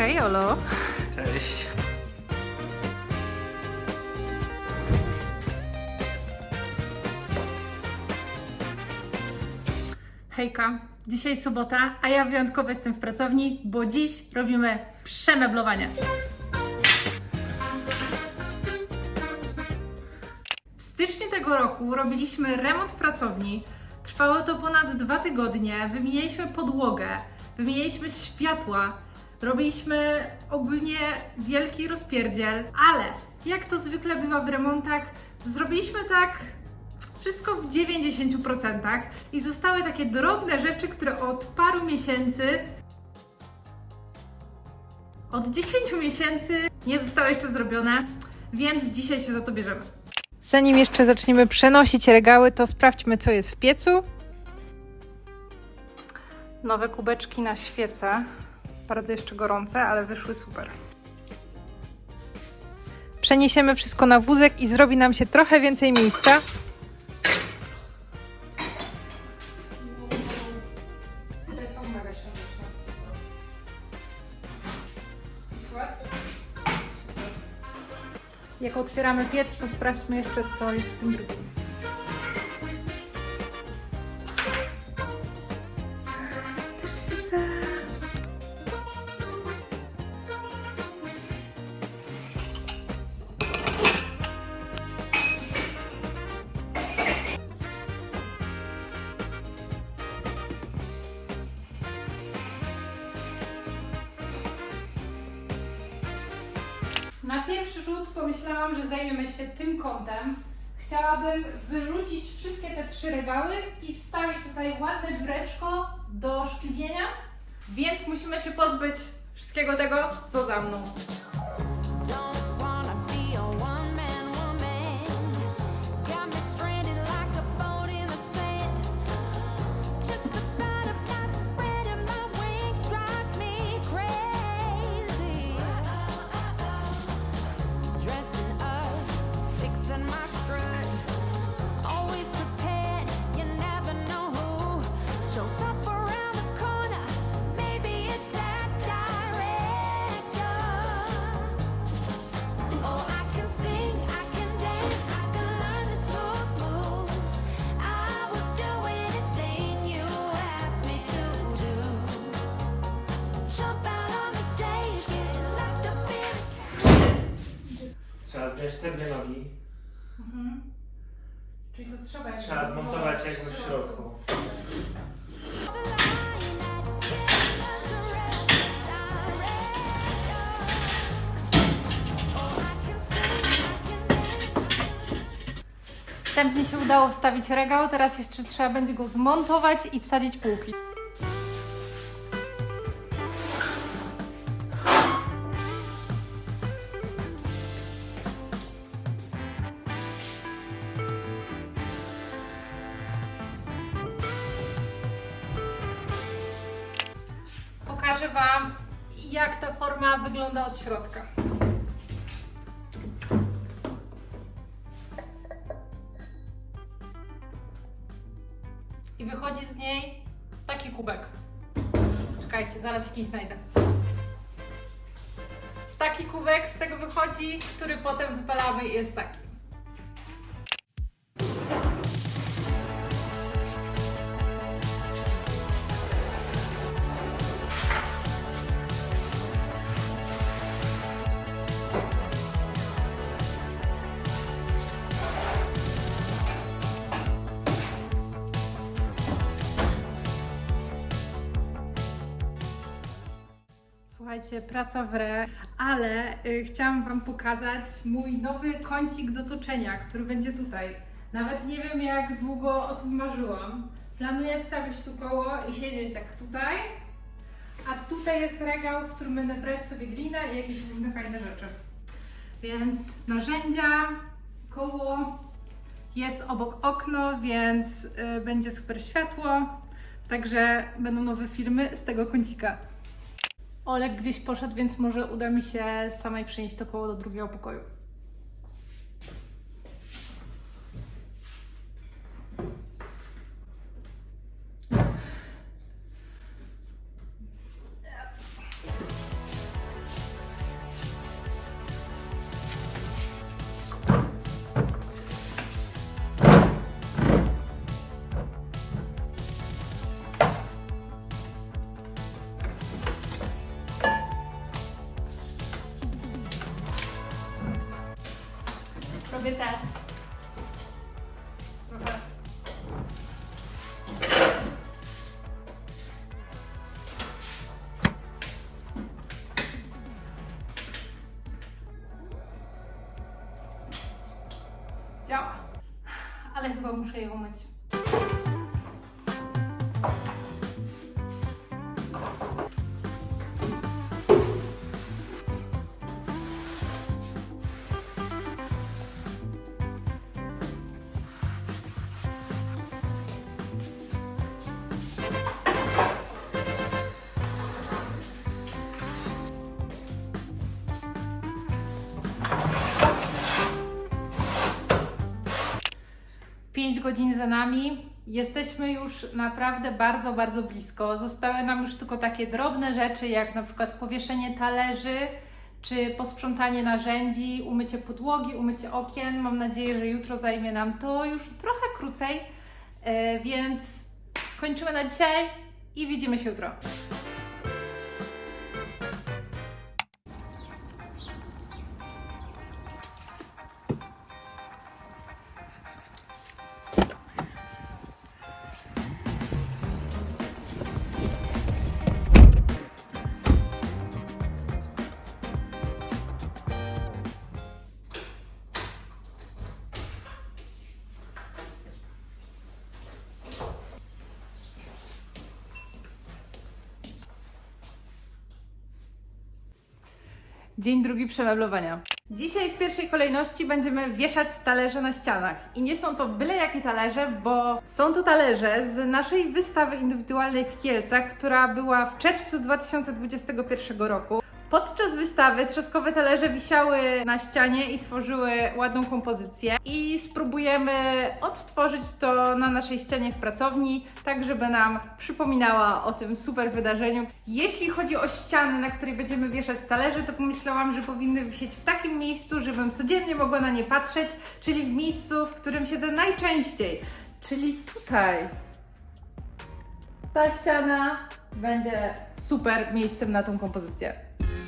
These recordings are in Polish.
Hej, Olo. Cześć. Hejka. Dzisiaj sobota, a ja wyjątkowo jestem w pracowni, bo dziś robimy przemeblowanie. W styczniu tego roku robiliśmy remont pracowni. Trwało to ponad dwa tygodnie. Wymienialiśmy podłogę, wymienialiśmy światła, robiliśmy ogólnie wielki rozpierdziel, ale jak to zwykle bywa w remontach, zrobiliśmy tak wszystko w 90% i zostały takie drobne rzeczy, które od paru miesięcy, od 10 miesięcy nie zostały jeszcze zrobione, więc dzisiaj się za to bierzemy. Zanim jeszcze zaczniemy przenosić regały, to sprawdźmy, co jest w piecu. Nowe kubeczki na świece. Bardzo jeszcze gorące, ale wyszły super. Przeniesiemy wszystko na wózek i zrobi nam się trochę więcej miejsca. Jak otwieramy piec, to sprawdźmy jeszcze, co jest w tym drugim. Na pierwszy rzut pomyślałam, że zajmiemy się tym kątem. Chciałabym wyrzucić wszystkie te trzy regały i wstawić tutaj ładne biureczko do szkliwienia, więc musimy się pozbyć wszystkiego tego, co za mną. Te dwie nogi. Czyli to trzeba Trzeba zmontować jakąś w środku. Wstępnie się udało wstawić regał, teraz jeszcze trzeba będzie go zmontować i wsadzić półki. Wam, jak ta forma wygląda od środka. i wychodzi z niej taki kubek. Czekajcie, zaraz jakiś znajdę. Taki kubek z tego wychodzi, który potem wypalamy i jest taki. Słuchajcie, praca w re, ale y, chciałam Wam pokazać mój nowy kącik do toczenia, który będzie tutaj. Nawet nie wiem, jak długo o tym marzyłam. Planuję wstawić tu koło i siedzieć tak tutaj, a tutaj jest regał, w którym będę brać sobie glinę i jakieś różne fajne rzeczy. Więc narzędzia, koło, jest obok okno, więc y, będzie super światło. Także będą nowe filmy z tego kącika. Olek gdzieś poszedł, więc może uda mi się samej przenieść to koło do drugiego pokoju. Będzie test. Trochę. Działa. Ale chyba muszę je umyć. Pięć godzin za nami. Jesteśmy już naprawdę bardzo, bardzo blisko. Zostały nam już tylko takie drobne rzeczy, jak na przykład powieszenie talerzy, czy posprzątanie narzędzi, umycie podłogi, umycie okien. Mam nadzieję, że jutro zajmie nam to już trochę krócej, e, więc kończymy na dzisiaj i widzimy się jutro. Dzień drugi przemeblowania. Dzisiaj w pierwszej kolejności będziemy wieszać talerze na ścianach. I nie są to byle jakie talerze, bo są to talerze z naszej wystawy indywidualnej w Kielcach, która była w czerwcu 2021 roku. Podczas wystawy trzeszkowe talerze wisiały na ścianie i tworzyły ładną kompozycję. I spróbujemy odtworzyć to na naszej ścianie w pracowni, tak żeby nam przypominała o tym super wydarzeniu. Jeśli chodzi o ściany, na której będziemy wieszać talerze, to pomyślałam, że powinny wisieć w takim miejscu, żebym codziennie mogła na nie patrzeć, czyli w miejscu, w którym siedzę najczęściej, czyli tutaj. Ta ściana będzie super miejscem na tą kompozycję.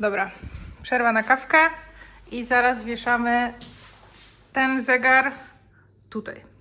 Dobra, przerwa na kawkę i zaraz wieszamy ten zegar tutaj.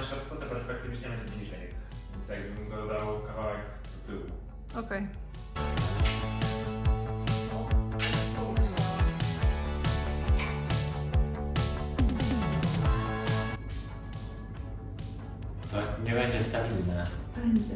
Na środku, to perspektywicznie będzie bliżej. Więc jakbym go dał kawałek do tyłu. Okej. To nie będzie stabilne. Będzie.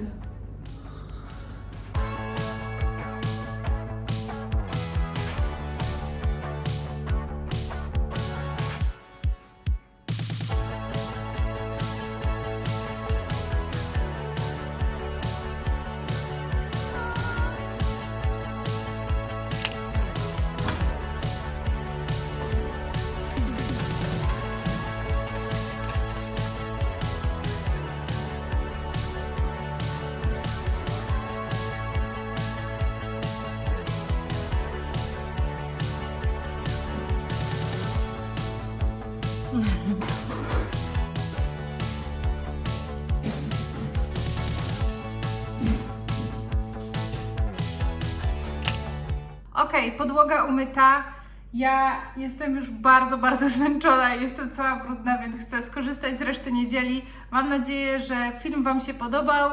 Okej, podłoga umyta. Ja jestem już bardzo, bardzo zmęczona i jestem cała brudna, więc chcę skorzystać z reszty niedzieli. Mam nadzieję, że film Wam się podobał.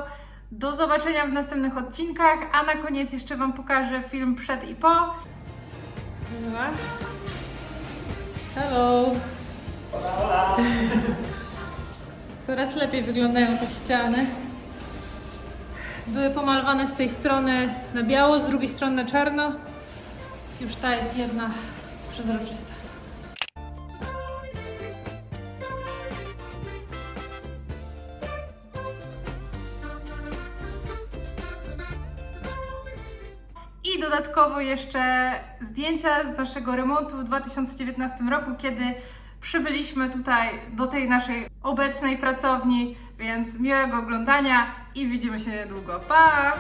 Do zobaczenia w następnych odcinkach, a na koniec jeszcze Wam pokażę film przed i po. Hello! Coraz lepiej wyglądają te ściany. Były pomalowane z tej strony na biało, z drugiej strony na czarno. Już ta jest jedna przezroczysta. I dodatkowo jeszcze zdjęcia z naszego remontu w 2019 roku, kiedy przybyliśmy tutaj do tej naszej obecnej pracowni, więc miłego oglądania i widzimy się niedługo. Pa!